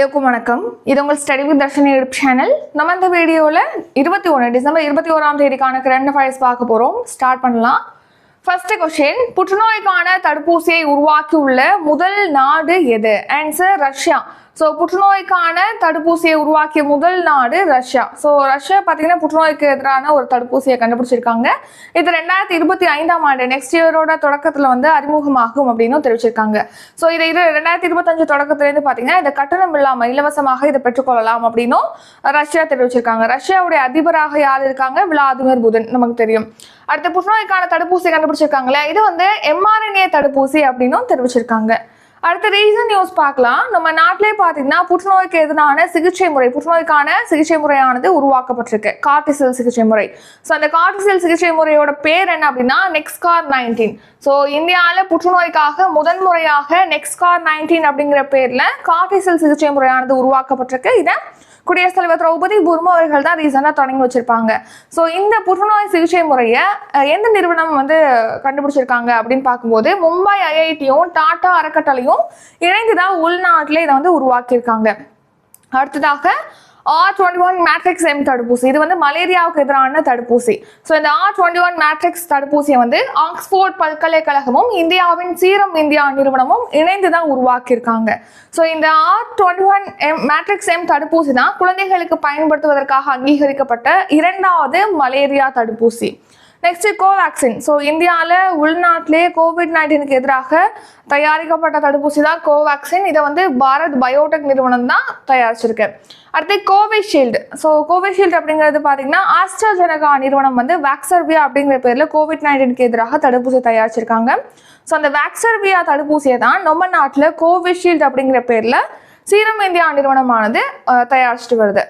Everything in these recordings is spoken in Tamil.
அனைவருக்கும் வணக்கம். இது உங்கள் study with Dharshini YouTube channel நம்ம இந்த வீடியோவில் இருபத்தி ஒன்று டிசம்பர் இருபத்தி ஓராம் தேதிக்கான கரண்ட் அஃபேர்ஸ் பார்க்க போகிறோம் ஸ்டார்ட் பண்ணலாம். ஃபர்ஸ்ட் கொஸ்டின் புற்றுநோய்க்கான தடுப்பூசியை உருவாக்கியுள்ள முதல் நாடு எது? ஆன்சர் ரஷ்யா ஸோ புற்றுநோய்க்கான தடுப்பூசியை உருவாக்கிய முதல் நாடு ரஷ்யா. ஸோ ரஷ்யா பார்த்தீங்கன்னா புற்றுநோய்க்கு எதிரான ஒரு தடுப்பூசியை கண்டுபிடிச்சிருக்காங்க. இது ரெண்டாயிரத்தி இருபத்தி ஐந்தாம் ஆண்டு நெக்ஸ்ட் இயரோட தொடக்கத்தில் வந்து அறிமுகமாகும் அப்படின்னு தெரிவிச்சிருக்காங்க. ஸோ இதை இரு ரெண்டாயிரத்தி இருபத்தஞ்சு தொடக்கத்துலேருந்து பார்த்தீங்கன்னா இதை கட்டணம் இல்லாமல் இலவசமாக இதை பெற்றுக்கொள்ளலாம் அப்படின்னும் ரஷ்யா தெரிவிச்சிருக்காங்க. ரஷ்யாவுடைய அதிபராக யார் இருக்காங்க? விளாதிமிர் புதன் நமக்கு தெரியும். அடுத்து புற்றுநோய்க்கான தடுப்பூசி கண்டுபிடிச்சிருக்காங்களே இது வந்து எம்ஆர்என்ஏ தடுப்பூசி அப்படின்னும் தெரிவிச்சிருக்காங்க. அடுத்த ரீசன் நியூஸ் பார்க்கலாம். நம்ம நாட்டிலே பார்த்தீங்கன்னா புற்றுநோய்க்கு எதிரான சிகிச்சை முறை புற்றுநோய்க்கான சிகிச்சை முறையானது உருவாக்கப்பட்டிருக்கு. கார்டிசெல் சிகிச்சை முறை. ஸோ அந்த கார்டிசெல் சிகிச்சை முறையோட பேர் என்ன அப்படின்னா நெக்ஸ்கார் நைன்டீன் ஸோ இந்தியாவில் புற்றுநோய்க்காக முதன்முறையாக நெக்ஸ்கார் நைன்டீன் அப்படிங்கிற பேரில் கார்டிசெல் சிகிச்சை முறையானது உருவாக்கப்பட்டிருக்கு. இதை குடியரசுத் தலைவர் திரௌபதி முர்மு அவர்கள் தான் ரீசெண்டாக தொடங்கி வச்சிருப்பாங்க. ஸோ இந்த புற்றுநோய் சிகிச்சை முறையை எந்த நிறுவனம் வந்து கண்டுபிடிச்சிருக்காங்க அப்படின்னு பார்க்கும்போது மும்பை ஐஐடியும் டாடா அறக்கட்டளையும் இணைந்து தான் உள்நாட்டில் இதை வந்து உருவாக்கியிருக்காங்க. அடுத்ததாக R twenty one matrix M தடுப்பூசி. இது வந்து மலேரியாவுக்கு எதிரான தடுப்பூசி. ஸோ இந்த ஆர் டுவெண்ட்டி ஒன் மேட்ரிக்ஸ் தடுப்பூசியை வந்து ஆக்ஸ்போர்ட் பல்கலைக்கழகமும் இந்தியாவின் சீரம் இந்தியா நிறுவனமும் இணைந்து தான் உருவாக்கியிருக்காங்க. ஸோ இந்த R twenty one M matrix M தடுப்பூசி தான் குழந்தைகளுக்கு பயன்படுத்துவதற்காக அங்கீகரிக்கப்பட்ட இரண்டாவது மலேரியா தடுப்பூசி. நெக்ஸ்ட் கோவேக்சின் ஸோ இந்தியாவில் உள்நாட்டிலே கோவிட் நைன்டீனுக்கு எதிராக தயாரிக்கப்பட்ட தடுப்பூசி தான் கோவேக்சின் இதை வந்து பாரத் பயோடெக் நிறுவனம் தான் தயாரிச்சிருக்கு. அடுத்து கோவிஷீல்டு. ஸோ கோவிஷீல்டு அப்படிங்கிறது பார்த்தீங்கன்னா ஆஸ்ட்ராஜெனகா நிறுவனம் வந்து வேக்சர்வியா அப்படிங்கிற பேரில் கோவிட் நைன்டீனுக்கு எதிராக தடுப்பூசி தயாரிச்சிருக்காங்க. ஸோ அந்த வேக்சர்வியா தடுப்பூசியை தான் நம்ம நாட்டில் கோவிஷீல்டு அப்படிங்கிற பேரில் சீரம் இந்தியா நிறுவனமானது தயாரிச்சிட்டு வருது.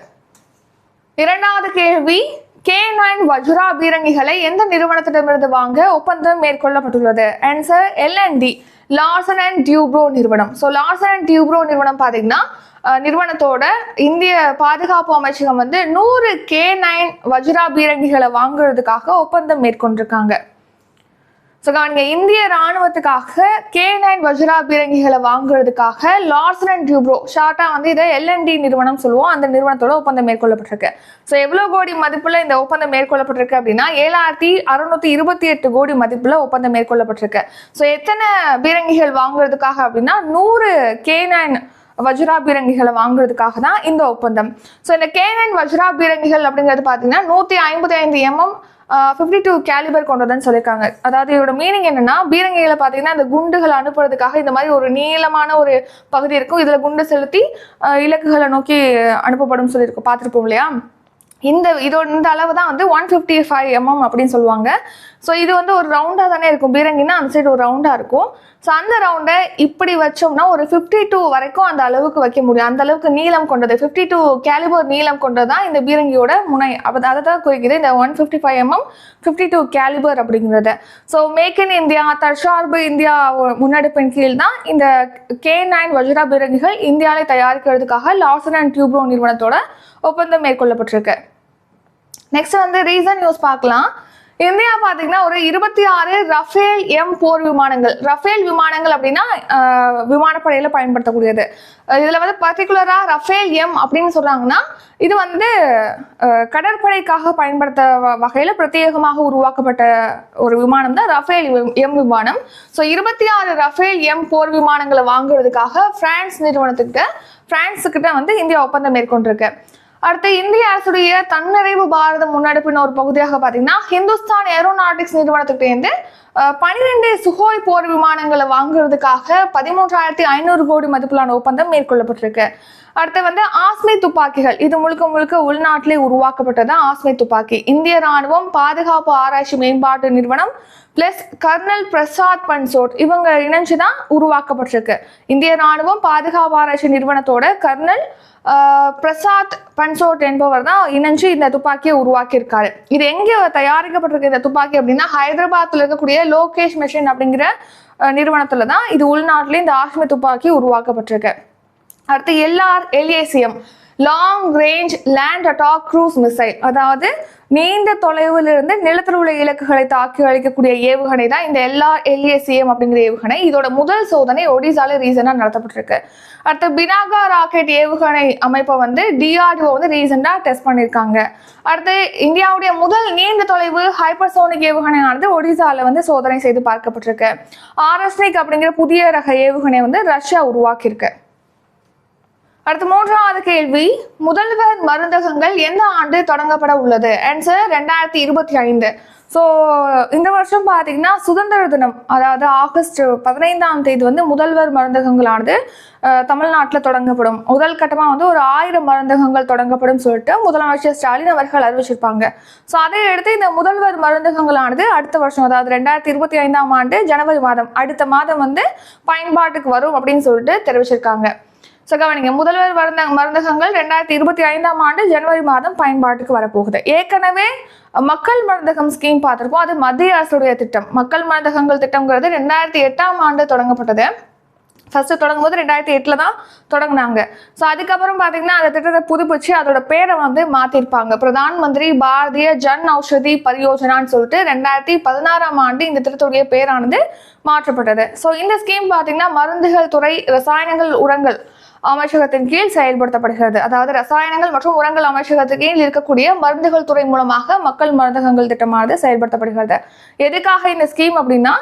இரண்டாவது கேள்வி கே நைன் வஜ்ரா பீரங்கிகளை எந்த நிறுவனத்திடமிருந்து வாங்க ஒப்பந்தம் மேற்கொள்ளப்பட்டுள்ளது? Answer L N T Larsen and Toubro நிறுவனம். ஸோ லார்சன் அண்ட் டியூப்ரோ நிறுவனம் பார்த்தீங்கன்னா நிறுவனத்தோட இந்திய பாதுகாப்பு அமைச்சகம் வந்து நூறு கே நைன் வஜ்ரா பீரங்கிகளை வாங்குறதுக்காக ஒப்பந்தம் மேற்கொண்டிருக்காங்க. ஸோ கவனிங்க இந்திய ராணுவத்துக்காக கே நைன் வஜ்ரா பீரங்கிகளை வாங்குறதுக்காக லார்சன் அண்ட் டியூப்ரோ ஷார்ட்டாக வந்து இதை எல்என்டி நிறுவனம் சொல்லுவோம். அந்த நிறுவனத்தோட ஒப்பந்தம் மேற்கொள்ளப்பட்டிருக்கு. ஸோ எவ்வளோ கோடி மதிப்பில் இந்த ஒப்பந்தம் மேற்கொள்ளப்பட்டிருக்கு அப்படின்னா ஏழாயிரத்தி அறுநூத்தி இருபத்தி எட்டு கோடி மதிப்பில் ஒப்பந்தம் மேற்கொள்ளப்பட்டிருக்கு. ஸோ எத்தனை பீரங்கிகள் வாங்குறதுக்காக அப்படின்னா நூறு கே நைன் வஜ்ரா பீரங்கிகளை வாங்குறதுக்காக தான் இந்த ஒப்பந்தம். ஸோ இந்த கே நைன் வஜ்ரா பீரங்கிகள் அப்படிங்கிறது பார்த்தீங்கன்னா நூற்றி ஐம்பத்தி ஐந்து M M fifty two calibre கொண்டதுன்னு சொல்லியிருக்காங்க. அதாவது இதோட மீனிங் என்னன்னா பீரங்கிகளை பார்த்தீங்கன்னா இந்த குண்டுகள் அனுப்புறதுக்காக இந்த மாதிரி ஒரு நீளமான ஒரு பகுதி இருக்கும். இதில் குண்டு செலுத்தி இலக்குகளை நோக்கி அனுப்பப்படும் சொல்லியிருக்கோம். பார்த்துருப்போம் இல்லையா? இந்த இதோட இந்த அளவு தான் வந்து ஒன் ஃபிஃப்டி ஃபைவ் எம்எம் அப்படின்னு சொல்லுவாங்க. ஸோ இது வந்து ஒரு ரவுண்டாக தானே இருக்கும். பீரங்கினா அந்த சைடு ஒரு ரவுண்டாக இருக்கும். ஸோ அந்த ரவுண்டை இப்படி வச்சோம்னா ஒரு ஃபிஃப்டி டூ வரைக்கும் அந்த அளவுக்கு வைக்க முடியும். அந்த அளவுக்கு நீளம் கொண்டது. ஃபிஃப்டி டூ கேலிபர் நீளம் கொண்டது தான் இந்த பீரங்கியோட முனை. அப்போ அதை தான் குறிக்குது இந்த one fifty five mm fifty two calibre அப்படிங்கிறது. ஸோ மேக் இன் இந்தியா தற்சார்பு இந்தியா முன்னெடுப்பின் கீழ் தான் இந்த கே நைன் வஜ்ரா பீரங்கிகள் இந்தியாவில் தயாரிக்கிறதுக்காக லார்சன் அண்ட் டியூப்ரோ நிறுவனத்தோட ஒப்பந்தம் மேற்கொள்ளப்பட்டிருக்கு. நெக்ஸ்ட் வந்து ரீசன் நியூஸ் பார்க்கலாம். இந்தியா பார்த்தீங்கன்னா ஒரு இருபத்தி ஆறு ரஃபேல் எம் போர் விமானங்கள். ரஃபேல் விமானங்கள் அப்படின்னா விமானப்படையில் பயன்படுத்தக்கூடியது. இதில் வந்து பர்டிகுலராக ரஃபேல் எம் அப்படின்னு சொல்கிறாங்கன்னா இது வந்து கடற்படைக்காக பயன்படுத்த வ- பிரத்யேகமாக உருவாக்கப்பட்ட ஒரு விமானம் தான் ரஃபேல் எம் விமானம். ஸோ இருபத்தி ஆறு ரஃபேல் எம் போர் விமானங்களை வாங்குறதுக்காக பிரான்ஸ் நிறுவனத்துக்கிட்ட பிரான்ஸுக்கிட்ட வந்து இந்தியா ஒப்பந்தம் மேற்கொண்டிருக்கு. அடுத்து இந்திய அரசுடைய தன்னிறைவு பாரத முன்னெடுப்பின் ஒரு பகுதியாக பார்த்தீங்கன்னா ஹிந்துஸ்தான் ஏரோநாட்டிக்ஸ் நிறுவனத்துக்கிட்டேருந்து பனிரெண்டு சுகோய் போர் விமானங்களை வாங்குறதுக்காக பதிமூன்றாயிரத்தி ஐநூறு கோடி மதிப்பிலான ஒப்பந்தம் மேற்கொள்ளப்பட்டிருக்கு. அடுத்து வந்து ஆஸ்மி துப்பாக்கிகள். இது முழுக்க முழுக்க உள்நாட்டிலே உருவாக்கப்பட்டது ஆஸ்மி துப்பாக்கி. இந்திய ராணுவம் பாதுகாப்பு ஆராய்ச்சி மேம்பாட்டு நிறுவனம் பிளஸ் கர்னல் பிரசாத் பன்சோட் இவங்க இணைஞ்சுதான் உருவாக்கப்பட்டிருக்கு. இந்திய ராணுவம் பாதுகாப்பு ஆராய்ச்சி நிறுவனத்தோட கர்னல் பிரசாத் பன்சோட் என்பவர் தான் இணைஞ்சு இந்த துப்பாக்கியை உருவாக்கியிருக்காரு. இது எங்கே தயாரிக்கப்பட்டிருக்கு இந்த துப்பாக்கி அப்படின்னா ஹைதராபாத்தில் இருக்கக்கூடிய லோகேஷ் மெஷின் அப்படிங்கிற நிறுவனத்தில் தான் இது உள்நாட்டிலே இந்த ஆஷ்மி துப்பாக்கி உருவாக்கப்பட்டிருக்கு. அடுத்து LR LACM long range land attack cruise missile அதாவது நீண்ட தொலைவில் இருந்து நிலத்தில் உள்ள இலக்குகளை தாக்கி அழிக்கக்கூடிய ஏவுகணை தான் இந்த எல்லா எல்ஏசிஎம் அப்படிங்கிற ஏவுகணை. இதோட முதல் சோதனை ஒடிசால ரீசெண்டாக நடத்தப்பட்டிருக்கு. அடுத்து பினாகா ராக்கெட் ஏவுகணை அமைப்பை வந்து டிஆர்டிஓ வந்து ரீசெண்டாக டெஸ்ட் பண்ணியிருக்காங்க. அடுத்து இந்தியாவுடைய முதல் நீண்ட தொலைவு ஹைப்பர்சோனிக் ஏவுகணையானது ஒடிசால வந்து சோதனை செய்து பார்க்கப்பட்டிருக்கு. ஆர்எஸ்னிக் அப்படிங்கிற புதிய ரக ஏவுகணை வந்து ரஷ்யா உருவாக்கியிருக்கு. அடுத்து மூன்றாவது கேள்வி முதல்வர் மருந்தகங்கள் எந்த ஆண்டு தொடங்கப்பட உள்ளது? ஆன்சர் ரெண்டாயிரத்தி இருபத்தி ஐந்து. ஸோ இந்த வருஷம் பார்த்தீங்கன்னா சுதந்திர தினம் அதாவது ஆகஸ்ட் பதினைந்தாம் தேதி வந்து முதல்வர் மருந்தகங்களானது தமிழ்நாட்டில் தொடங்கப்படும். முதல் கட்டமாக வந்து ஒரு ஆயிரம் மருந்தகங்கள் தொடங்கப்படும் சொல்லிட்டு முதலமைச்சர் ஸ்டாலின் அவர்கள் அறிவிச்சிருப்பாங்க. ஸோ அதை எடுத்து இந்த முதல்வர் மருந்தகங்களானது அடுத்த வருஷம் அதாவது ரெண்டாயிரத்தி இருபத்தி ஐந்தாம் ஆண்டு ஜனவரி மாதம் அடுத்த மாதம் வந்து பயன்பாட்டுக்கு வரும் அப்படின்னு சொல்லிட்டு தெரிவிச்சிருக்காங்க. ஸோ கவனிங்க. முதல்வர் மருந்த மருந்தகங்கள் ரெண்டாயிரத்தி இருபத்தி ஐந்தாம் ஆண்டு ஜனவரி மாதம் பயன்பாட்டுக்கு வரப்போகுது. ஏற்கனவே மக்கள் மருந்தகம் ஸ்கீம் பார்த்துருப்போம். அது மத்திய அரசுடைய திட்டம். மக்கள் மருந்தகங்கள் திட்டம்ங்கிறது ரெண்டாயிரத்தி எட்டாம் ஆண்டு தொடங்கப்பட்டது. ஃபர்ஸ்ட் தொடங்கும் போது ரெண்டாயிரத்தி எட்டில் தான் தொடங்கினாங்க. ஸோ அதுக்கப்புறம் பார்த்தீங்கன்னா அந்த திட்டத்தை புதுப்பிச்சு அதோட பேரை வந்து மாற்றிருப்பாங்க பிரதான் மந்திரி பாரதிய ஜன் ஔஷதி பரியோஜனான்னு சொல்லிட்டு ரெண்டாயிரத்தி பதினாறாம் ஆண்டு இந்த திட்டத்துடைய பேரானது மாற்றப்பட்டது. ஸோ இந்த ஸ்கீம் பார்த்தீங்கன்னா மருந்துகள் துறை ரசாயனங்கள் உரங்கள் அமைச்சகத்தின் கீழ் செயல்படுத்தப்படுகிறது. அதாவது ரசாயனங்கள் மற்றும் உரங்கள் அமைச்சகத்தின் கீழ் இருக்கக்கூடிய மருந்துகள் துறை மூலமாக மக்கள் மருந்தகங்கள் திட்டமானது செயல்படுத்தப்படுகிறது. எதுக்காக இந்த ஸ்கீம் அப்படின்னா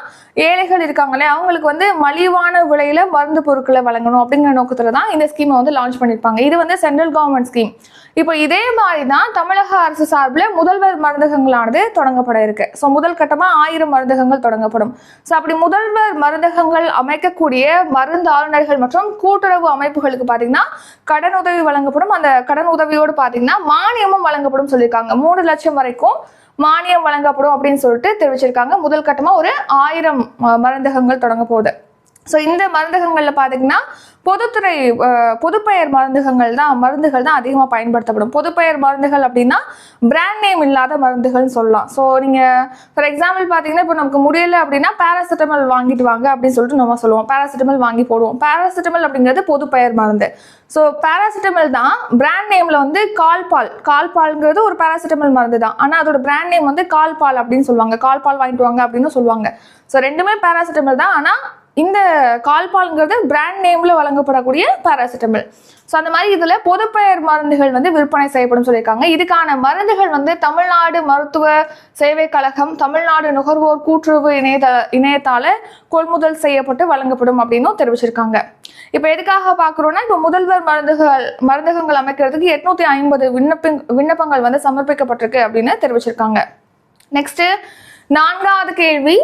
ஏழைகள் இருக்காங்களே அவங்களுக்கு வந்து மலிவான விலையில மருந்து பொருட்களை வழங்கணும் அப்படிங்கிற நோக்கத்துல தான் இந்த ஸ்கீமை வந்து லான்ச் பண்ணியிருப்பாங்க இது வந்து சென்ட்ரல் கவர்மெண்ட் ஸ்கீம் இப்போ இதே மாதிரி தான் தமிழக அரசு சார்பில் முதல்வர் மருந்தகங்களானது தொடங்கப்பட இருக்கு. ஸோ முதல் கட்டமாக ஆயிரம் மருந்தகங்கள் தொடங்கப்படும். ஸோ அப்படி முதல்வர் மருந்தகங்கள் அமைக்கக்கூடிய மருந்து ஆளுநர்கள் மற்றும் கூட்டுறவு அமைப்புகளுக்கு பார்த்தீங்கன்னா கடன் உதவி வழங்கப்படும். அந்த கடன் உதவியோடு பார்த்தீங்கன்னா மானியமும் வழங்கப்படும் சொல்லியிருக்காங்க. மூணு லட்சம் வரைக்கும் மானியம் வழங்கப்படும் அப்படின்னு சொல்லிட்டு தெரிவிச்சிருக்காங்க. முதல் கட்டமாக ஒரு ஆயிரம் மருந்தகங்கள் தொடங்க போகுது. ஸோ இந்த மருந்தகங்களில் பார்த்தீங்கன்னா பொதுத்துறை பொதுப்பெயர் மருந்துகள் தான் மருந்துகள் தான் அதிகமாக பயன்படுத்தப்படும். பொதுப்பெயர் மருந்துகள் அப்படின்னா பிராண்ட் நேம் இல்லாத மருந்துகள்னு சொல்லலாம். ஸோ நீங்கள் ஃபார் எக்ஸாம்பிள் பார்த்தீங்கன்னா இப்போ நமக்கு முடியல அப்படின்னா பேராசிட்டமல் வாங்கிட்டு வாங்க அப்படின்னு சொல்லிட்டு நம்ம சொல்லுவோம். பேராசிட்டமல் வாங்கி போடுவோம். பேராசிட்டமல் அப்படிங்கிறது பொதுப்பெயர் மருந்து. ஸோ பேராசிட்டமல் தான் பிராண்ட் நேமில் வந்து கால்பால். கால்பால்ங்கிறது ஒரு பேராசிட்டமல் மருந்து தான். ஆனால் அதோட பிராண்ட் நேம் வந்து கால்பால் அப்படின்னு சொல்லுவாங்க. கால்பால் வாங்கிட்டு வாங்க அப்படின்னு சொல்லுவாங்க. ஸோ ரெண்டுமே பேராசிட்டமல் தான். ஆனால் இந்த கால்பால்ங்கிறது பிராண்ட் நேமில் வழங்கப்படக்கூடிய பாராசிட்டமல் ஸோ அந்த மாதிரி இதில் பொதுப்பெயர் மருந்துகள் வந்து விற்பனை செய்யப்படும் சொல்லியிருக்காங்க. இதுக்கான மருந்துகள் வந்து தமிழ்நாடு மருத்துவ சேவை கழகம் தமிழ்நாடு நுகர்வோர் கூட்டுறவு இணையத இணையத்தால் கொள்முதல் செய்யப்பட்டு வழங்கப்படும் அப்படின்னும் தெரிவிச்சிருக்காங்க. இப்போ எதுக்காக பார்க்குறோன்னா இப்போ முதல்வர் மருந்துகள் மருந்தகங்கள் அமைக்கிறதுக்கு எட்நூத்தி ஐம்பது விண்ணப்ப விண்ணப்பங்கள் வந்து சமர்ப்பிக்கப்பட்டிருக்கு அப்படின்னு தெரிவிச்சிருக்காங்க. நெக்ஸ்ட் நான்காவது கேள்வி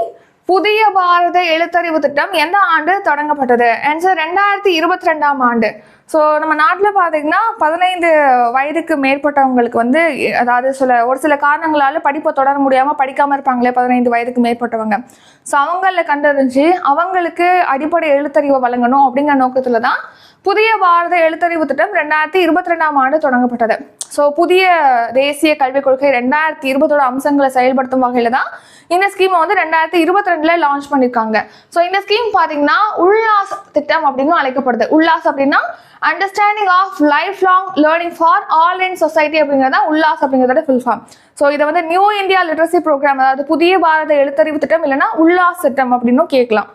புதிய பாரத எழுத்தறிவு திட்டம் எந்த ஆண்டு தொடங்கப்பட்டது? ஆன்சர் ரெண்டாயிரத்தி இருபத்தி ரெண்டாம் ஆண்டு. ஸோ நம்ம நாட்டில் பார்த்தீங்கன்னா பதினைந்து வயதுக்கு மேற்பட்டவங்களுக்கு வந்து அதாவது சில ஒரு சில காரணங்களால படிப்பை தொடர முடியாமல் படிக்காமல் இருப்பாங்களே பதினைந்து வயதுக்கு மேற்பட்டவங்க. ஸோ அவங்களில் கண்டறிஞ்சு அவங்களுக்கு அடிப்படை எழுத்தறிவை வழங்கணும் அப்படிங்கிற நோக்கத்தில் தான் புதிய பாரத எழுத்தறிவு திட்டம் ரெண்டாயிரத்தி இருபத்தி ரெண்டாம் ஆண்டு தொடங்கப்பட்டது. ஸோ புதிய தேசிய கல்விக் கொள்கை ரெண்டாயிரத்தி இருபத்தோட அம்சங்களை செயல்படுத்தும் வகையில் தான் இந்த ஸ்கீமை வந்து ரெண்டாயிரத்தி இருபத்தி ரெண்டில் லான்ச் பண்ணியிருக்காங்க ஸோ இந்த ஸ்கீம் பார்த்தீங்கன்னா உல்லாஸ் திட்டம் அப்படின்னு அழைக்கப்படுது. உல்லாஸ் அப்படின்னா understanding of life long learning for all in society அப்படிங்கிறதா உல்லாஸ் அப்படிங்கிறதோட ஃபுல் ஃபார்ம் ஸோ இதை வந்து நியூ இந்தியா லிட்ரஸி ப்ரோக்ராம் அதாவது புதிய பாரத எழுத்தறிவு திட்டம் இல்லைன்னா உல்லாஸ் திட்டம் அப்படின்னும் கேட்கலாம்.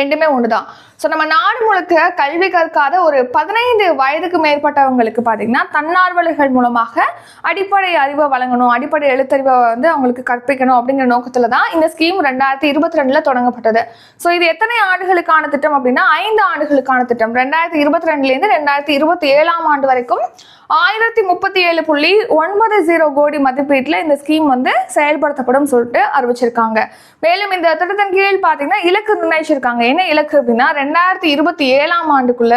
ரெண்டுமே ஒண்ணுதான். ஸோ நம்ம நாடு முழுக்க கல்வி கற்காத ஒரு பதினைந்து வயதுக்கு மேற்பட்டவங்களுக்கு பார்த்தீங்கன்னா தன்னார்வலர்கள் மூலமாக அடிப்படை அறிவை வழங்கணும் அடிப்படை எழுத்தறிவை வந்து அவங்களுக்கு கற்பிக்கணும் அப்படிங்கிற நோக்கத்தில் தான் இந்த ஸ்கீம் ரெண்டாயிரத்தி இருபத்தி ரெண்டில் தொடங்கப்பட்டது. ஸோ இது எத்தனை ஆண்டுகளுக்கான திட்டம் அப்படின்னா ஐந்து ஆண்டுகளுக்கான திட்டம். ரெண்டாயிரத்தி இருபத்தி ரெண்டுலேருந்து ரெண்டாயிரத்தி இருபத்தி ஏழாம் ஆண்டு வரைக்கும் ஆயிரத்தி முப்பத்தி ஏழு புள்ளி ஒன்பது ஜீரோ கோடி மதிப்பீட்டில் இந்த ஸ்கீம் வந்து செயல்படுத்தப்படும் சொல்லிட்டு அறிவிச்சிருக்காங்க. மேலும் இந்த திட்டத்தின் கீழ் பார்த்தீங்கன்னா இலக்கு நிர்ணயிச்சிருக்காங்க. என்ன இலக்கு அப்படின்னா ரெண்டாயிரத்தி இருபத்தி ஏழாம் ஆண்டுக்குள்ள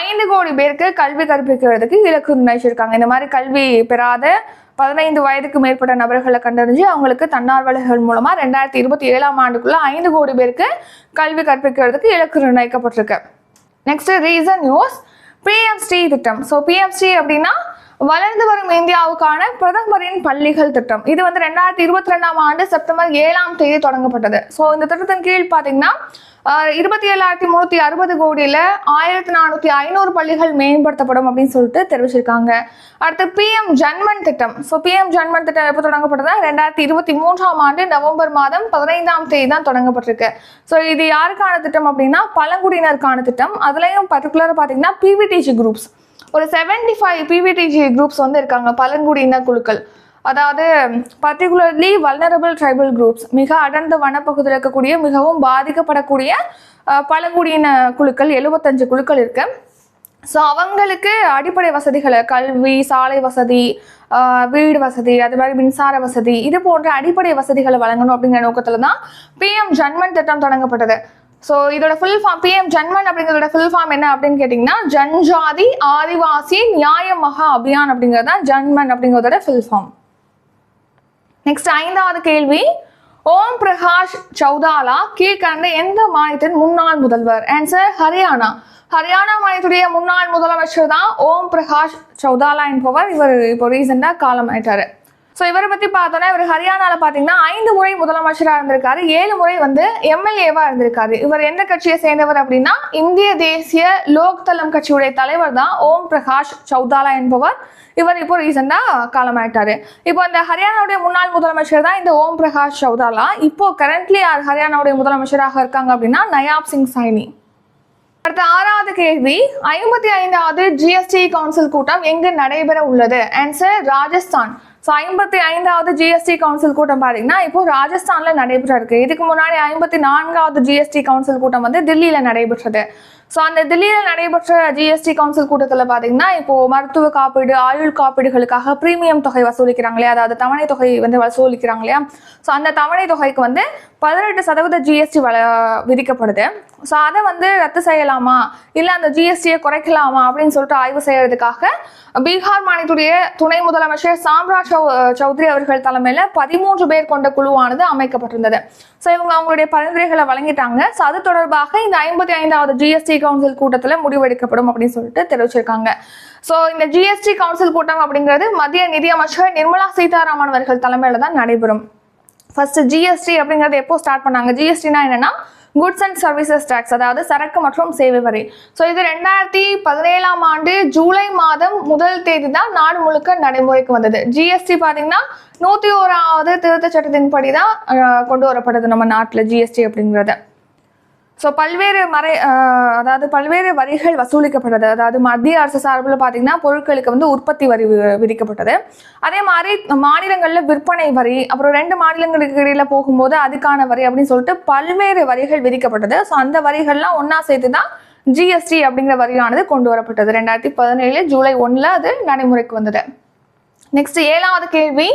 ஐந்து கோடி பேருக்கு கல்வி கற்பிக்கிறதுக்கு இலக்கு நிர்ணயிச்சிருக்காங்க. இந்த மாதிரி கல்வி பெறாத பதினைந்து வயதுக்கு மேற்பட்ட நபர்களை கண்டறிஞ்சு அவங்களுக்கு தன்னார்வலர்கள் மூலமா ரெண்டாயிரத்தி இருபத்தி ஏழாம் ஆண்டுக்குள்ள ஐந்து கோடி பேருக்கு கல்வி கற்பிக்கிறதுக்கு இலக்கு நிர்ணயிக்கப்பட்டிருக்கு. நெக்ஸ்ட் ரீசன் நியூஸ் பிஎம்ஸ்டி திட்டம். ஸோ பிஎம்ஸ்டி அப்படின்னா வளர்ந்து வரும் இந்தியாவுக்கான பிரதமரின் பள்ளிகள் திட்டம். இது வந்து ரெண்டாயிரத்தி இருபத்தி ரெண்டாம் ஆண்டு செப்டம்பர் ஏழாம் தேதி தொடங்கப்பட்டது. ஸோ இந்த திட்டத்தின் கீழ் பார்த்தீங்கன்னா இருபத்தி ஏழாயிரத்தி முந்நூற்றி அறுபது கோடியில் ஆயிரத்தி நானூற்றி ஐநூறு பள்ளிகள் மேம்படுத்தப்படும் அப்படின்னு சொல்லிட்டு தெரிவிச்சிருக்காங்க. அடுத்து பிஎம் ஜன்மன் திட்டம். ஸோ பிஎம் ஜன்மன் திட்டம் எப்போ தொடங்கப்பட்டதா ரெண்டாயிரத்தி இருபத்தி மூன்றாம் ஆண்டு நவம்பர் மாதம் பதினைந்தாம் தேதி தான் தொடங்கப்பட்டிருக்கு. ஸோ இது யாருக்கான திட்டம் அப்படின்னா பழங்குடியினருக்கான திட்டம். அதுலேயும் பர்டிகுலராக பார்த்தீங்கன்னா பிவிடிஜி குரூப்ஸ் ஒரு 75 ஃபைவ் பிவிடிஜி குரூப்ஸ் வந்து இருக்காங்க பழங்குடியின குழுக்கள். அதாவது பர்டிகுலர்லி வல்னரபிள் ட்ரைபல் குரூப்ஸ் மிக அடர்ந்த வனப்பகுதியில் இருக்கக்கூடிய மிகவும் பாதிக்கப்படக்கூடிய பழங்குடியின குழுக்கள் எழுபத்தஞ்சு குழுக்கள் இருக்கு. ஸோ அவங்களுக்கு அடிப்படை வசதிகளை கல்வி சாலை வசதி வீடு வசதி அது மாதிரி மின்சார வசதி இது போன்ற அடிப்படை வசதிகளை வழங்கணும் அப்படிங்கிற நோக்கத்தில் தான் பிஎம் ஜன்மன் திட்டம் தொடங்கப்பட்டது. ஸோ இதோட ஃபுல் ஃபார்ம் பிஎம் ஜன்மன் அப்படிங்கிறதோட ஃபுல் ஃபார்ம் என்ன அப்படின்னு கேட்டிங்கன்னா ஜன்ஜாதி ஆதிவாசி நியாய மகா அபியான் அப்படிங்கிறது தான் ஜன்மன் அப்படிங்கிறதோட ஃபுல் ஃபார்ம் நெக்ஸ்ட் ஐந்தாவது கேள்வி. ஓம் பிரகாஷ் சௌதாலா கீழ்கண்ட எந்த மாநிலத்தின் முன்னாள் முதல்வர்? ஆன்சர் ஹரியானா. ஹரியானா மாநிலத்துடைய முன்னாள் முதலமைச்சர் தான் ஓம் பிரகாஷ் சௌதாலா என்பவர். இவர் இப்போ ரீசெண்டாக காலம் ஆயிட்டாரு ஸோ இவரை பற்றி பார்த்தோன்னா இவர் ஹரியானாவில் பார்த்தீங்கன்னா ஐந்து முறை முதலமைச்சராக இருந்திருக்காரு. ஏழு முறை வந்து எம்எல்ஏவாக இருந்திருக்காரு. இவர் எந்த கட்சியை சேர்ந்தவர் அப்படின்னா இந்திய தேசிய லோக் தளம் கட்சியுடைய தலைவர் தான் ஓம் பிரகாஷ் சௌதாலா என்பவர். இவர் இப்போ ரீசெண்டாக காலமாயிட்டாரு. இப்போ இந்த ஹரியானாவுடைய முன்னாள் முதலமைச்சர் தான் இந்த ஓம் பிரகாஷ் சௌதாலா. இப்போ கரண்ட்லி யார் ஹரியானாவுடைய முதலமைச்சராக இருக்காங்க அப்படின்னா நயாப் சிங் சைனி அடுத்த ஆறாவது கேள்வி ஐம்பத்தி ஐந்தாவது ஜிஎஸ்டி கவுன்சில் கூட்டம் எங்கு நடைபெற உள்ளது? ஆன்சர் ராஜஸ்தான். ஸோ ஐம்பத்தி ஐந்தாவது ஜிஎஸ்டி கவுன்சில் கூட்டம் பார்த்தீங்கன்னா இப்போ ராஜஸ்தானில் நடைபெற இருக்கு. இதுக்கு முன்னாடி ஐம்பத்தி நான்காவது ஜிஎஸ்டி கவுன்சில் கூட்டம் வந்து தில்லியில் நடைபெற்றது. ஸோ அந்த தில்லியில் நடைபெற்ற ஜிஎஸ்டி கவுன்சில் கூட்டத்தில் பார்த்தீங்கன்னா இப்போ மருத்துவ காப்பீடு ஆயுள் காப்பீடுகளுக்காக பிரீமியம் தொகை வசூலிக்கிறாங்களே அதாவது தவணை தொகை வந்து வசூலிக்கிறாங்க இல்லையா? ஸோ அந்த தவணை தொகைக்கு வந்து பதினெட்டு சதவீத ஜிஎஸ்டி வள விதிக்கப்படுது. ஸோ அதை வந்து ரத்து செய்யலாமா? இல்லை அந்த ஜிஎஸ்டியை குறைக்கலாமா? அப்படின்னு சொல்லிட்டு ஆய்வு செய்யறதுக்காக பீகார் மாநிலத்துடைய துணை முதலமைச்சர் சாம்ராஜ் சௌ- சௌத்ரி அவர்கள் தலைமையில் பதிமூன்று பேர் கொண்ட குழுவானது அமைக்கப்பட்டிருந்தது. ஸோ இவங்க அவங்களுடைய பரிந்துரைகளை வழங்கிட்டாங்க. ஸோ அது தொடர்பாக இந்த ஐம்பத்தி ஐந்தாவது ஜிஎஸ்டி கவுன்சில் கூட்டத்தில் முடிவெடுக்கப்படும் அப்படின்னு சொல்லிட்டு தெரிவிச்சிருக்காங்க. ஸோ இந்த ஜிஎஸ்டி கவுன்சில் கூட்டம் அப்படிங்கிறது மத்திய நிதியமைச்சர் நிர்மலா சீதாராமன் அவர்கள் தலைமையில் தான் நடைபெறும். ஃபர்ஸ்ட் ஜிஎஸ்டி அப்படிங்கிறது எப்போ ஸ்டார்ட் பண்ணாங்க? ஜிஎஸ்டினா என்னன்னா குட்ஸ் அண்ட் சர்வீசஸ் டேக்ஸ் அதாவது சரக்கு மற்றும் சேவை வரி. ஸோ இது ரெண்டாயிரத்தி பதினேழாம் ஆண்டு ஜூலை மாதம் முதல் தேதி தான் நாடு முழுக்க நடைமுறைக்கு வந்தது. ஜிஎஸ்டி பார்த்தீங்கன்னா நூற்றி ஓராவது திருத்த சட்டத்தின்படி தான் கொண்டு வரப்படுது நம்ம நாட்டில் ஜிஎஸ்டி அப்படிங்கிறது. ஸோ பல்வேறு மறை அதாவது பல்வேறு வரிகள் வசூலிக்கப்பட்டது. அதாவது மத்திய அரசு சார்பில் பார்த்தீங்கன்னா பொருட்களுக்கு வந்து உற்பத்தி வரி வி- விதிக்கப்பட்டது. அதே மாதிரி மாநிலங்களில் விற்பனை வரி அப்புறம் ரெண்டு மாநிலங்களுக்கு இடையில போகும்போது அதுக்கான வரி அப்படின்னு சொல்லிட்டு பல்வேறு வரிகள் விதிக்கப்பட்டது. ஸோ அந்த வரிகள்லாம் ஒன்றா சேர்த்து தான் ஜிஎஸ்டி அப்படிங்கிற வரியானது கொண்டு வரப்பட்டது. ரெண்டாயிரத்தி பதினேழு ஜூலை ஒன்றில் அது நடைமுறைக்கு வந்தது. நெக்ஸ்ட் ஏழாவது கேள்வி.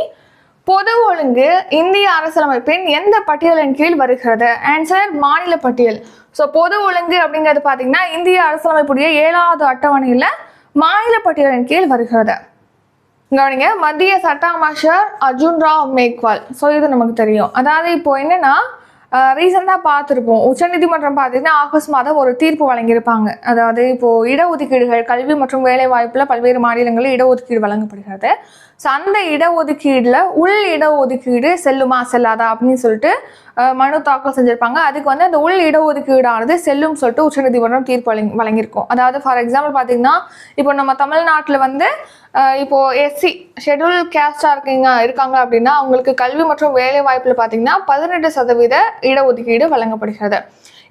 பொது ஒழுங்கு இந்திய அரசியலமைப்பின் எந்த பட்டியலின் கீழ் வருகிறது? ஆன்சர் மாநில பட்டியல். ஸோ பொது ஒழுங்கு அப்படிங்கிறது பார்த்தீங்கன்னா இந்திய அரசியலமைப்புடைய ஏழாவது அட்டவணையில் மாநில பட்டியலின் கீழ் வருகிறது. கவனிங்க மத்திய சட்ட அமைச்சர் அர்ஜுன் ராவ் மேக்வால். ஸோ இது நமக்கு தெரியும். அதாவது இப்போ என்னன்னா ரீசெண்டாக பார்த்துருப்போம் உச்சநீதிமன்றம் பார்த்தீங்கன்னா ஆகஸ்ட் மாதம் ஒரு தீர்ப்பு வழங்கியிருப்பாங்க. அதாவது இப்போ இடஒதுக்கீடுகள் கல்வி மற்றும் வேலை வாய்ப்பில் பல்வேறு மாநிலங்களில் இடஒதுக்கீடு வழங்கப்படுகிறது. ஸோ அந்த இடஒதுக்கீடுல உள் இடஒதுக்கீடு செல்லுமா செல்லாதா அப்படின்னு சொல்லிட்டு மனு தாக்கல் செஞ்சிருப்பாங்க. அதுக்கு வந்து அந்த உள் இடஒதுக்கீடானது செல்லும் சொல்லிட்டு உச்சநீதிமன்றம் தீர்ப்பு வழங்கி வழங்கியிருக்கும். அதாவது ஃபார் எக்ஸாம்பிள் பார்த்தீங்கன்னா இப்போ நம்ம தமிழ்நாட்டில் வந்து இப்போ எஸ்சி ஷெட்யூல் கேஸ்டாக இருக்கீங்க இருக்காங்க அப்படின்னா அவங்களுக்கு கல்வி மற்றும் வேலை வாய்ப்பில் பார்த்தீங்கன்னா பதினெட்டு சதவீத இடஒதுக்கீடு வழங்கப்படுகிறது.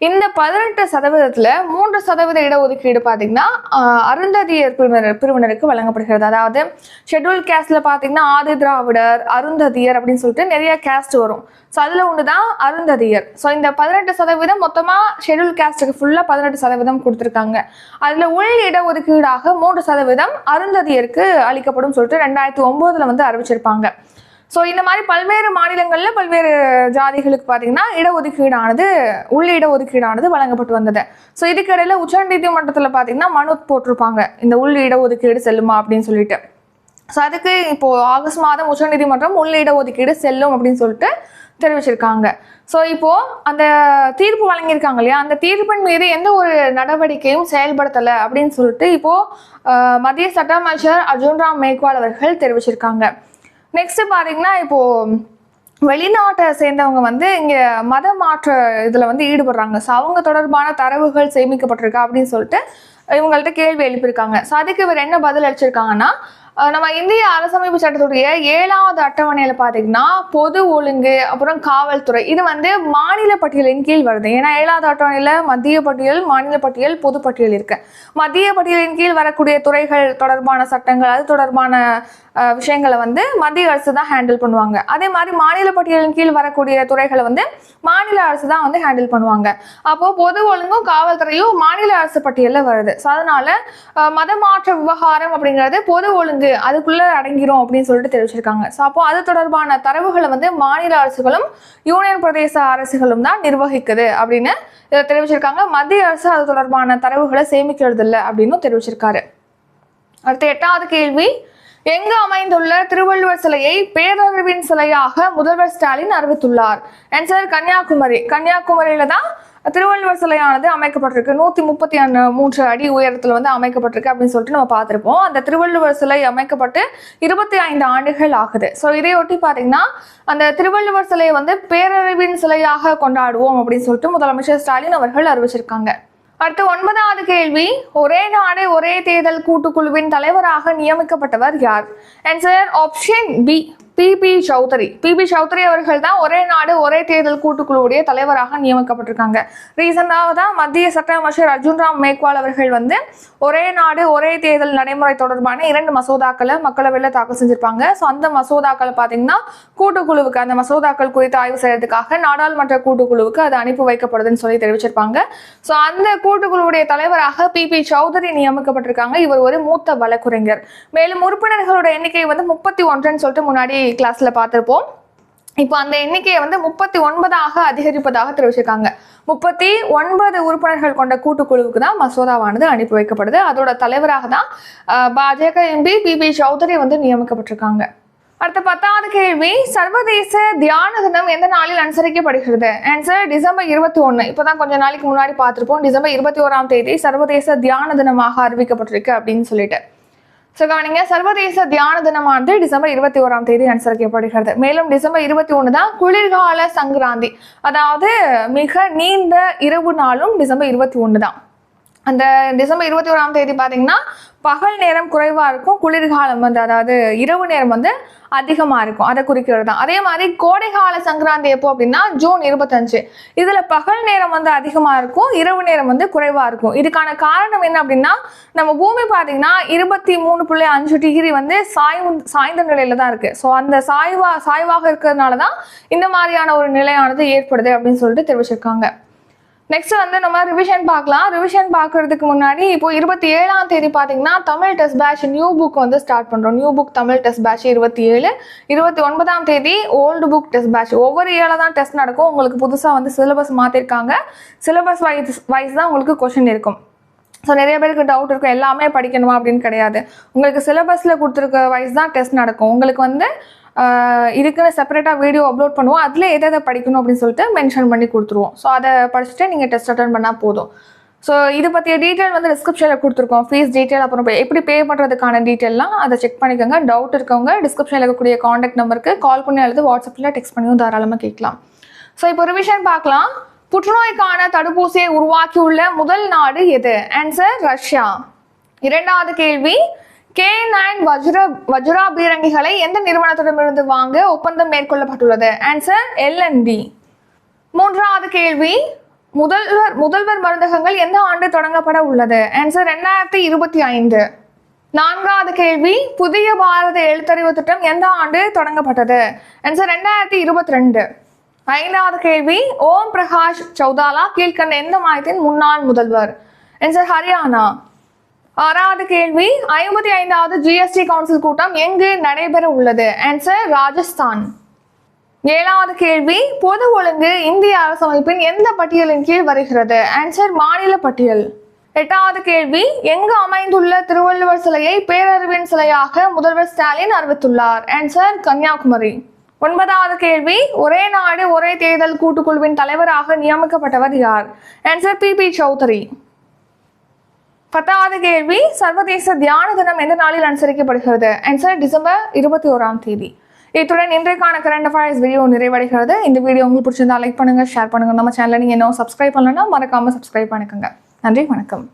இந்த பதினெட்டு சதவீதத்தில் மூன்று சதவீத இடஒதுக்கீடு பார்த்தீங்கன்னா அருந்ததியர் பிரிவினர் பிரிவினருக்கு வழங்கப்படுகிறது. அதாவது ஷெட்யூல் கேஸ்ட்ல பார்த்தீங்கன்னா ஆதி திராவிடர் அருந்ததியர் அப்படின்னு சொல்லிட்டு நிறைய கேஸ்ட் வரும். ஸோ அதில் ஒன்று தான் அருந்ததியர். ஸோ இந்த பதினெட்டு சதவீதம் மொத்தமாக ஷெட்யூல் கேஸ்ட்டுக்கு ஃபுல்லாக பதினெட்டு சதவீதம் கொடுத்துருக்காங்க. அதில் உள் இடஒதுக்கீடாக மூன்று சதவீதம் அருந்ததியருக்கு அளிக்கப்படும் சொல்லிட்டு ரெண்டாயிரத்தி ஒம்போதில் வந்து அறிவிச்சிருப்பாங்க. ஸோ இந்த மாதிரி பல்வேறு மாநிலங்களில் பல்வேறு ஜாதிகளுக்கு பார்த்தீங்கன்னா இடஒதுக்கீடானது உள்ள இடஒதுக்கீடானது வழங்கப்பட்டு வந்தது. ஸோ இதுக்கிடையில் உச்சநீதிமன்றத்தில் பார்த்தீங்கன்னா மனு போட்டிருப்பாங்க. இந்த உள் இடஒதுக்கீடு செல்லுமா அப்படின்னு சொல்லிட்டு. ஸோ அதுக்கு இப்போ ஆகஸ்ட் மாதம் உச்சநீதிமன்றம் உள் இடஒதுக்கீடு செல்லும் அப்படின்னு சொல்லிட்டு தெரிவிச்சிருக்காங்க. ஸோ இப்போது அந்த தீர்ப்பு வழங்கியிருக்காங்க இல்லையா? அந்த தீர்ப்பின் மீது எந்த ஒரு நடவடிக்கையும் செயல்படுத்தலை அப்படின்னு சொல்லிட்டு இப்போது மத்திய சட்ட அமைச்சர் அர்ஜுன் ராம் மேக்வால் அவர்கள் தெரிவிச்சிருக்காங்க. நெக்ஸ்ட் பார்த்தீங்கன்னா இப்போ வெளிநாட்டை சேர்ந்தவங்க வந்து இங்க மத மாற்ற இதுல வந்து ஈடுபடுறாங்க. ஸோ அவங்க தொடர்பான தரவுகள் சேமிக்கப்பட்டிருக்கா அப்படின்னு சொல்லிட்டு இவங்கள்ட்ட கேள்வி எழுப்பியிருக்காங்க. ஸோ அதுக்கு இவர் என்ன பதில் அளிச்சிருக்காங்கன்னா நம்ம இந்திய அரசமைப்பு சட்டத்துடைய ஏழாவது அட்டவணையில் பார்த்தீங்கன்னா பொது ஒழுங்கு அப்புறம் காவல்துறை. இது வந்து மாநில பட்டியலின் கீழ் வருது. ஏன்னா ஏழாவது அட்டவணையில் மத்திய பட்டியல் மாநில பட்டியல் பொது பட்டியல் இருக்கு. மத்திய பட்டியலின் கீழ் வரக்கூடிய துறைகள் தொடர்பான சட்டங்கள் அது தொடர்பான விஷயங்களை வந்து மத்திய அரசு தான் ஹேண்டில் பண்ணுவாங்க. அதே மாதிரி மாநில பட்டியலின் கீழ் வரக்கூடிய துறைகளை வந்து மாநில அரசு தான் வந்து ஹேண்டில் பண்ணுவாங்க. அப்போ பொது ஒழுங்கும் காவல்துறையும் மாநில அரசு பட்டியலில் வருது. ஸோ அதனால மத மாற்ற விவகாரம் அப்படிங்கிறது பொது ஒழுங்கு அதுக்குள்ள அடங்கிரும் அப்படின்னு சொல்லிட்டு தெரிவிச்சிருக்காங்க. ஸோ அப்போ அது தொடர்பான தரவுகளை வந்து மாநில அரசுகளும் யூனியன் பிரதேச அரசுகளும் தான் நிர்வகிக்குது அப்படின்னு இதை தெரிவிச்சிருக்காங்க. மத்திய அரசு அது தொடர்பான தரவுகளை சேமிக்கிறது இல்லை அப்படின்னு தெரிவிச்சிருக்காரு. அடுத்த எட்டாவது கேள்வி. எங்கு அமைந்துள்ள திருவள்ளுவர் சிலையை பேரறிவின் சிலையாக முதல்வர் ஸ்டாலின் அறிவித்துள்ளார். ஆன்சர் கன்னியாகுமரி. கன்னியாகுமரியில தான் திருவள்ளுவர் சிலையானது அமைக்கப்பட்டிருக்கு. நூற்றி முப்பத்தி மூன்று அடி உயரத்தில் வந்து அமைக்கப்பட்டிருக்கு அப்படின்னு சொல்லிட்டு நம்ம பார்த்துருப்போம். அந்த திருவள்ளுவர் சிலை அமைக்கப்பட்டு இருபத்தி ஐந்து ஆண்டுகள் ஆகுது. ஸோ இதையொட்டி பார்த்தீங்கன்னா அந்த திருவள்ளுவர் சிலையை வந்து பேரறிவின் சிலையாக கொண்டாடுவோம் அப்படின்னு சொல்லிட்டு முதலமைச்சர் ஸ்டாலின் அவர்கள் அறிவிச்சிருக்காங்க. அடுத்து ஒன்பதாவது கேள்வி. ஒரே நாடு ஒரே தேர்தல் கூட்டுக்குழுவின் தலைவராக நியமிக்கப்பட்டவர் யார்? Answer option B PP Chaudhary. PP Chaudhary அவர்கள் தான் ஒரே நாடு ஒரே தேர்தல் கூட்டுக்குழுவுடைய தலைவராக நியமிக்கப்பட்டிருக்காங்க. ரீசெண்டாக தான் மத்திய சட்ட அமைச்சர் அர்ஜுன் ராம் மேக்வால் அவர்கள் வந்து ஒரே நாடு ஒரே தேர்தல் நடைமுறை தொடர்பான இரண்டு மசோதாக்களை மக்களவையில் தாக்கல் செஞ்சிருப்பாங்க. ஸோ அந்த மசோதாக்களை பார்த்தீங்கன்னா கூட்டுக்குழுவுக்கு அந்த மசோதாக்கள் குறித்து ஆய்வு செய்யறதுக்காக நாடாளுமன்ற கூட்டுக்குழுவுக்கு அது அனுப்பி வைக்கப்படுதுன்னு சொல்லி தெரிவிச்சிருப்பாங்க. ஸோ அந்த கூட்டுக்குழுவுடைய தலைவராக பி பி சௌதரி நியமிக்கப்பட்டிருக்காங்க. இவர் ஒரு மூத்த வழக்குரைஞர். மேலும் உறுப்பினர்களோட எண்ணிக்கை வந்து முப்பத்தி ஒன்றுன்னு சொல்லிட்டு முன்னாடி கிளாஸ்ல பார்த்திருப்போம். இப்போ அந்த எண்ணிக்கையை வந்து முப்பத்தி ஒன்பதாக அதிகரிப்பதாக தெரிவிச்சிருக்காங்க. முப்பத்தி ஒன்பது உறுப்பினர்கள் கொண்ட கூட்டுக்குழுவுக்கு தான் மசோதாவானது அனுப்பி வைக்கப்படுது. அதோட தலைவராக தான் பாஜக எம்பி பி பி சௌதரி வந்து நியமிக்கப்பட்டிருக்காங்க. அடுத்த பத்தாவது கேள்வி. சர்வதேச தியான தினம் எந்த நாளில் அனுசரிக்கப்படுகிறது? ஆன்சர் டிசம்பர் இருபத்தி ஒன்று இப்பதான் கொஞ்ச நாளைக்கு முன்னாடி பார்த்திருப்போம். டிசம்பர் இருபத்தி ஓராம் தேதி சர்வதேச தியான தினமாக அறிவிக்கப்பட்டிருக்கு அப்படின்னு சொல்லிட்டு. ஸோ கவனிங்க சர்வதேச தியான தினமானது டிசம்பர் இருபத்தி ஓராம் தேதி அனுசரிக்கப்படுகிறது. மேலும் டிசம்பர் இருபத்தி ஒன்று தான் குளிர்கால சங்கராந்தி. அதாவது மிக நீண்ட இரவு நாளும் டிசம்பர் இருபத்தி ஒன்று தான். அந்த டிசம்பர் இருபத்தி ஓராம் தேதி பார்த்தீங்கன்னா பகல் நேரம் குறைவாக இருக்கும் குளிர்காலம் வந்து அதாவது இரவு நேரம் வந்து அதிகமாக இருக்கும். அதை குறிக்கிறது தான் அதே மாதிரி கோடைகால சங்கராந்தி எப்போ அப்படின்னா ஜூன் இருபத்தஞ்சு. இதில் பகல் நேரம் வந்து அதிகமாக இருக்கும் இரவு நேரம் வந்து குறைவாக இருக்கும். இதுக்கான காரணம் என்ன அப்படின்னா நம்ம பூமி பார்த்தீங்கன்னா இருபத்தி மூணு புள்ளி அஞ்சு டிகிரி வந்து சாய்வு சாய்ந்த நிலையில தான் இருக்குது ஸோ அந்த சாய்வா சாய்வாக இருக்கிறதுனால தான் இந்த மாதிரியான ஒரு நிலையானது ஏற்படுது அப்படின்னு சொல்லிட்டு தெரிவிச்சிருக்காங்க. நெக்ஸ்ட் வந்து நம்ம ரிவிஷன் பார்க்கலாம். ரிவிஷன் பார்க்கறதுக்கு முன்னாடி இப்போ இருபத்தி ஏழாம் தேதி பார்த்தீங்கன்னா Tamil test batch new book வந்து ஸ்டார்ட் பண்ணுறோம் new book Tamil test batch இருபத்தி ஏழு இருபத்தி ஒன்பதாம் தேதி ஓல்டு புக் டெஸ்ட் பேட்ச் ஒவ்வொரு ஏழை தான் டெஸ்ட் நடக்கும். உங்களுக்கு புதுசாக வந்து சிலபஸ் மாற்றிருக்காங்க சிலபஸ் வைஸ் வைஸ் தான் உங்களுக்கு கொஷின் இருக்கும். ஸோ நிறைய பேருக்கு டவுட் இருக்கும். எல்லாமே படிக்கணுமா அப்படின்னு கிடையாது. உங்களுக்கு சிலபஸில் கொடுத்துருக்க வைஸ் தான் டெஸ்ட் நடக்கும். உங்களுக்கு வந்து இதுக்குன்னு செப்பரேட்டாக வீடியோ அப்லோட் பண்ணுவோம். அதில் எதை எதை படிக்கணும் அப்படின்னு சொல்லிட்டு மென்ஷன் பண்ணி கொடுத்துருவோம். ஸோ அதை படிச்சுட்டு நீங்கள் டெஸ்ட் அட்டன் பண்ணால் போதும். ஸோ இது பற்றிய டீட்டெயில் வந்து டிஸ்கிரிப்ஷனில் கொடுத்துருக்கோம். ஃபீஸ் டீட்டெயில் அப்புறம் எப்படி பே பண்ணுறதுக்கான டீட்டெயிலாம் அதை செக் பண்ணிக்கோங்க. டவுட் இருக்கவங்க டிஸ்கிரிப்ஷனில் இருக்கக்கூடிய காண்டாக்ட் நம்பருக்கு கால் பண்ணி அல்லது வாட்ஸ்அப்பில் டெக்ஸ்ட் பண்ணியும் தாராளமாக கேட்கலாம். ஸோ இப்போ ரிவிஷன் பார்க்கலாம். புற்றுநோய்க்கான தடுப்பூசியை உருவாக்கியுள்ள முதல் நாடு எது? ஆன்சர் ரஷ்யா இரண்டாவது கேள்வி கே நைன் வஜ்ர வஜ்ரா பீரங்கிகளை எந்த நிறுவனத்திடமிருந்து வாங்க ஒப்பந்தம் மேற்கொள்ளப்பட்டுள்ளது? ஆன்சர் எல்என்பி மூன்றாவது கேள்வி முதல்வர் முதல்வர் மருந்தகங்கள் எந்த ஆண்டு தொடங்கப்பட உள்ளது? ஆன்சர் ரெண்டாயிரத்தி இருபத்தி ஐந்து. நான்காவது கேள்வி புதிய பாரத எழுத்தறிவு திட்டம் எந்த ஆண்டு தொடங்கப்பட்டது? ஆன்சர் ரெண்டாயிரத்தி இருபத்தி ரெண்டு. ஐந்தாவது கேள்வி ஓம் பிரகாஷ் சௌதாலா கீழ்கண்ட எந்த மாநிலத்தின் முன்னாள் முதல்வர்? ஆன்சர் ஹரியானா. ஆறாவது கேள்வி ஐம்பத்தி ஐந்தாவது ஜிஎஸ்டி கவுன்சில் கூட்டம் எங்கு நடைபெற உள்ளது? ஆன்சர் ராஜஸ்தான். ஏழாவது கேள்வி பொது ஒழுங்கு இந்திய அரசமைப்பின் எந்த பட்டியலின் கீழ் வருகிறது? ஆன்சர் மாநில பட்டியல். எட்டாவது கேள்வி எங்கு அமைந்துள்ள திருவள்ளுவர் சிலையை பேரறிவின் சிலையாக முதல்வர் ஸ்டாலின் அறிவித்துள்ளார்? ஆன்சர் கன்னியாகுமரி. ஒன்பதாவது கேள்வி ஒரே நாடு ஒரே தேர்தல் கூட்டுக்குழுவின் தலைவராக நியமிக்கப்பட்டவர் யார்? ஆன்சர் பி பி சௌத்ரி பத்தாவது கேள்வி சர்வதேச தியான தினம் எந்த நாளில் அனுசரிக்கப்படுகிறது? ஆன்சர் டிசம்பர் இருபத்தி ஓராம் தேதி. இத்துடன் இன்றைக்கான கரண்ட் அஃபேர்ஸ் வீடியோ நிறைவடைகிறது. இந்த வீடியோ உங்களுக்கு பிடிச்சிருந்தா லைக் பண்ணுங்க ஷேர் பண்ணுங்க. நம்ம சேனலை நீங்க இன்னும் சப்ஸ்கிரைப் பண்ணலன்னா மறக்காம சப்ஸ்கிரைப் பண்ணிக்கோங்க. நன்றி வணக்கம்.